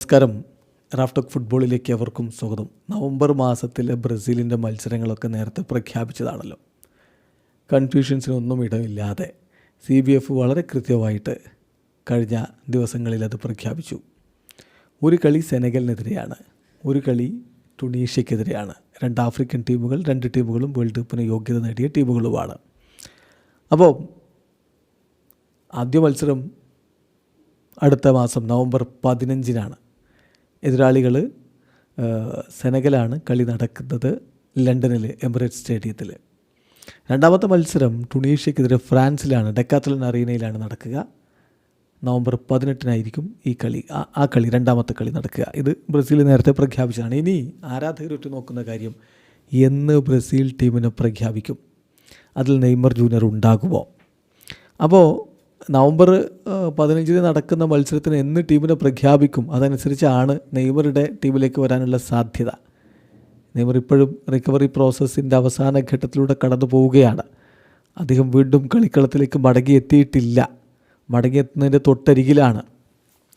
നമസ്കാരം. റാഫ്റ്റോക്ക് ഫുട്ബോളിലേക്ക് അവർക്കും സ്വാഗതം. നവംബർ മാസത്തിലെ ബ്രസീലിന്റെ മത്സരങ്ങളൊക്കെ നേരത്തെ പ്രഖ്യാപിച്ചതാണല്ലോ. കൺഫ്യൂഷൻസിനൊന്നും ഇടമില്ലാതെ സി ബി എഫ് വളരെ കൃത്യമായിട്ട് കഴിഞ്ഞ ദിവസങ്ങളിൽ അത് പ്രഖ്യാപിച്ചു. ഒരു കളി സെനഗലിനെതിരെയാണ് ഒരു കളി ടുണീഷ്യക്കെതിരെയാണ്. രണ്ട് ആഫ്രിക്കൻ ടീമുകൾ രണ്ട് ടീമുകളും വേൾഡ് കപ്പിന് യോഗ്യത നേടിയ ടീമുകളുമാണ്. അപ്പോൾ ആദ്യ മത്സരം അടുത്ത മാസം നവംബർ പതിനഞ്ചിനാണ്. എതിരാളികൾ സെനഗലാണ് കളി നടക്കുന്നത് ലണ്ടനിൽ എമിറേറ്റ്സ് സ്റ്റേഡിയത്തിൽ. രണ്ടാമത്തെ മത്സരം ടുണീഷ്യക്കെതിരെ ഫ്രാൻസിലാണ് ഡെക്കാത്തലൻ അറീനയിലാണ് നടക്കുക. നവംബർ പതിനെട്ടിനായിരിക്കും ഈ കളി ആ- കളി രണ്ടാമത്തെ കളി നടക്കുക. ഇത് ബ്രസീൽ നേരത്തെ പ്രഖ്യാപിച്ചതാണ്. ഇനി ആരാധകരുറ്റ് നോക്കുന്ന കാര്യം എന്ന് ബ്രസീൽ ടീമിനെ പ്രഖ്യാപിക്കും. അതിൽ നെയ്മർ ജൂനിയർ ഉണ്ടാകുമോ? അപ്പോൾ നവംബർ പതിനഞ്ചിന് നടക്കുന്ന മത്സരത്തിന് എന്ന് ടീമിനെ പ്രഖ്യാപിക്കും. അതനുസരിച്ചാണ് നെയ്മറുടെ ടീമിലേക്ക് വരാനുള്ള സാധ്യത. നെയ്മർ ഇപ്പോഴും റിക്കവറി പ്രോസസ്സിന്റെ അവസാന ഘട്ടത്തിലൂടെ കടന്നു പോവുകയാണ്. അദ്ദേഹം വീണ്ടും കളിക്കളത്തിലേക്ക് മടങ്ങിയെത്തിയിട്ടില്ല. മടങ്ങിയെത്തുന്നതിന്റെ തൊട്ടരികിലാണ്.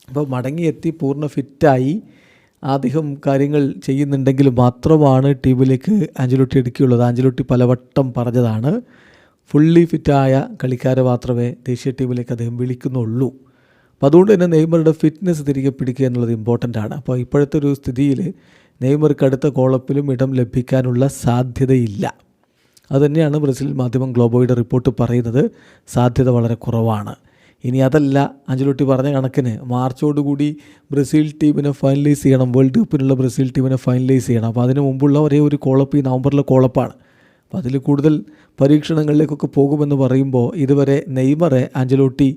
അപ്പോൾ മടങ്ങിയെത്തി പൂർണ ഫിറ്റായി അദ്ദേഹം കാര്യങ്ങൾ ചെയ്യുന്നുണ്ടെങ്കിൽ മാത്രമാണ് ടീമിലേക്ക് ആഞ്ചലോട്ടി എടുക്കുകയുള്ളത് ആഞ്ചലോട്ടി പലവട്ടം പറഞ്ഞതാണ് ഫുള്ളി ഫിറ്റായ കളിക്കാരെ മാത്രമേ ദേശീയ ടീമിലേക്ക് അദ്ദേഹം വിളിക്കുന്നുള്ളൂ. അപ്പോൾ അതുകൊണ്ട് തന്നെ നെയ്മറുടെ ഫിറ്റ്നസ് തിരികെ പിടിക്കുക എന്നുള്ളത് ഇമ്പോർട്ടന്റ് ആണ്. അപ്പോൾ ഇപ്പോഴത്തെ ഒരു സ്ഥിതിയിൽ നെയ്മർക്ക് അടുത്ത കോളപ്പിലും ഇടം ലഭിക്കാനുള്ള സാധ്യതയില്ല. അതുതന്നെയാണ് ബ്രസീൽ മാധ്യമം ഗ്ലോബോയുടെ റിപ്പോർട്ട് പറയുന്നത്. സാധ്യത വളരെ കുറവാണ്. ഇനി അതല്ല അഞ്ചലോട്ടി പറഞ്ഞ കണക്കിന് മാർച്ചോടുകൂടി ബ്രസീൽ ടീമിനെ ഫൈനലൈസ് ചെയ്യണം. വേൾഡ് കപ്പിനുള്ള ബ്രസീൽ ടീമിനെ ഫൈനലൈസ് ചെയ്യണം. അപ്പോൾ അതിന് മുമ്പുള്ള ഒരേ ഒരു കോളപ്പ് ഈ നവംബറിലെ കോളപ്പാണ് അപ്പോൾ അതിൽ കൂടുതൽ പരീക്ഷണങ്ങളിലേക്കൊക്കെ പോകുമെന്ന് പറയുമ്പോൾ ഇതുവരെ നെയ്മറെ ആഞ്ചലോട്ടി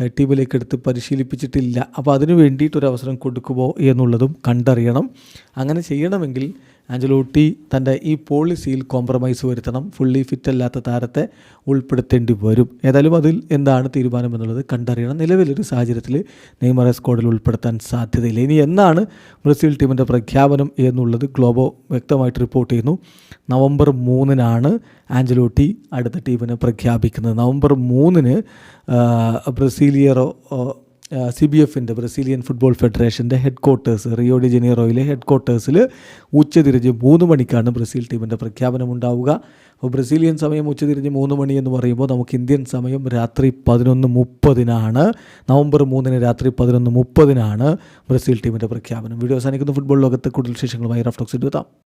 ടീമിലേക്ക് എടുത്ത് പരിശീലിപ്പിച്ചിട്ടില്ല. അപ്പോൾ അതിന് വേണ്ടിയിട്ടൊരു അവസരം കൊടുക്കുമോ എന്നുള്ളതും കണ്ടറിയണം. അങ്ങനെ ചെയ്യണമെങ്കിൽ ആഞ്ചലോട്ടി തന്റെ ഈ പോളിസിയിൽ കോംപ്രമൈസ് വരുത്തണം. ഫുള്ളി ഫിറ്റ് അല്ലാത്ത താരത്തെ ഉൾപ്പെടുത്തേണ്ടി വരും. ഏതായാലും അതിൽ എന്താണ് തീരുമാനം എന്നുള്ളത് കണ്ടറിയണം. നിലവിലൊരു സാഹചര്യത്തിൽ നെയ്മറെ സ്ക്വാഡിൽ ഉൾപ്പെടുത്താൻ സാധ്യതയില്ല. ഇനി എന്നാണ് ബ്രസീൽ ടീമിന്റെ പ്രഖ്യാപനം എന്നുള്ളത് ഗ്ലോബോ വ്യക്തമായിട്ട് റിപ്പോർട്ട് ചെയ്യുന്നു. നവംബർ മൂന്നിനാണ് ആഞ്ചലോട്ടി അടുത്ത ടീമിനെ പ്രഖ്യാപിക്കുന്നത്. നവംബർ മൂന്നിന് ബ്രസീലിയറോ സി ബി എഫിന്റെ ബ്രസീലിയൻ ഫുട്ബോൾ ഫെഡറേഷന്റെ ഹെഡ് ക്വാർട്ടേഴ്സ് റിയോ ഡി ജനീറോയിലെ ഹെഡ് ക്വാർട്ടേഴ്സിൽ ഉച്ചതിരിഞ്ഞ് മൂന്ന് മണിക്കാണ് ബ്രസീൽ ടീമിന്റെ പ്രഖ്യാപനം ഉണ്ടാവുക അപ്പോൾ ബ്രസീലിയൻ സമയം ഉച്ചതിരിഞ്ഞ് മൂന്ന് മണി എന്ന് പറയുമ്പോൾ നമുക്ക് ഇന്ത്യൻ സമയം രാത്രി പതിനൊന്ന് മുപ്പതിനാണ്. നവംബർ മൂന്നിന് രാത്രി പതിനൊന്ന് മുപ്പതിനാണ് ബ്രസീൽ ടീമിന്റെ പ്രഖ്യാപനം. വീഡിയോ അവസാനിക്കുന്ന. ഫുട്ബോൾ ലോകത്തെ കൂടുതൽ വിശേഷങ്ങളുമായി റഫ്ലോക്സ് എടുത്താം.